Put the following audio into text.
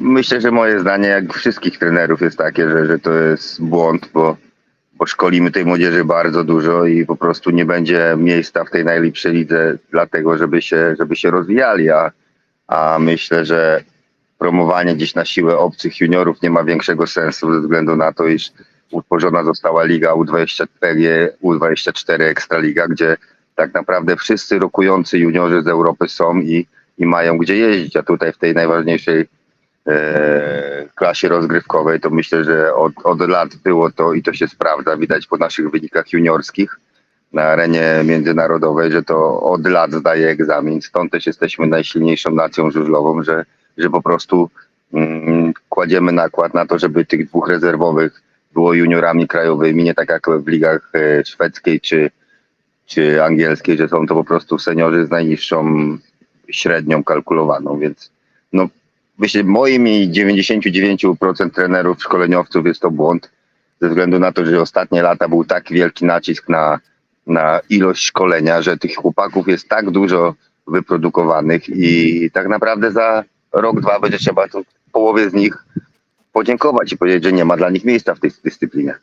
Myślę, że moje zdanie, jak wszystkich trenerów, jest takie, że, że to jest błąd, bo, bo szkolimy tej młodzieży bardzo dużo i po prostu nie będzie miejsca w tej najlepszej lidze dlatego, żeby się, żeby się rozwijali, a, a myślę, że promowanie gdzieś na siłę obcych juniorów nie ma większego sensu ze względu na to, iż utworzona została Liga U24, U24 Ekstraliga, gdzie tak naprawdę wszyscy rokujący juniorzy z Europy są i, i mają gdzie jeździć, a tutaj w tej najważniejszej klasie rozgrywkowej, to myślę, że od, od lat było to i to się sprawdza, widać po naszych wynikach juniorskich na arenie międzynarodowej, że to od lat zdaje egzamin. Stąd też jesteśmy najsilniejszą nacją żużlową, że, że po prostu mm, kładziemy nakład na to, żeby tych dwóch rezerwowych było juniorami krajowymi, nie tak jak w ligach e, szwedzkiej czy, czy angielskiej, że są to po prostu seniorzy z najniższą średnią kalkulowaną, więc no myślę, moim i 99% trenerów, szkoleniowców jest to błąd, ze względu na to, że ostatnie lata był tak wielki nacisk na, na ilość szkolenia, że tych chłopaków jest tak dużo wyprodukowanych i tak naprawdę za rok, dwa będzie trzeba połowie z nich podziękować i powiedzieć, że nie ma dla nich miejsca w tej dyscyplinie.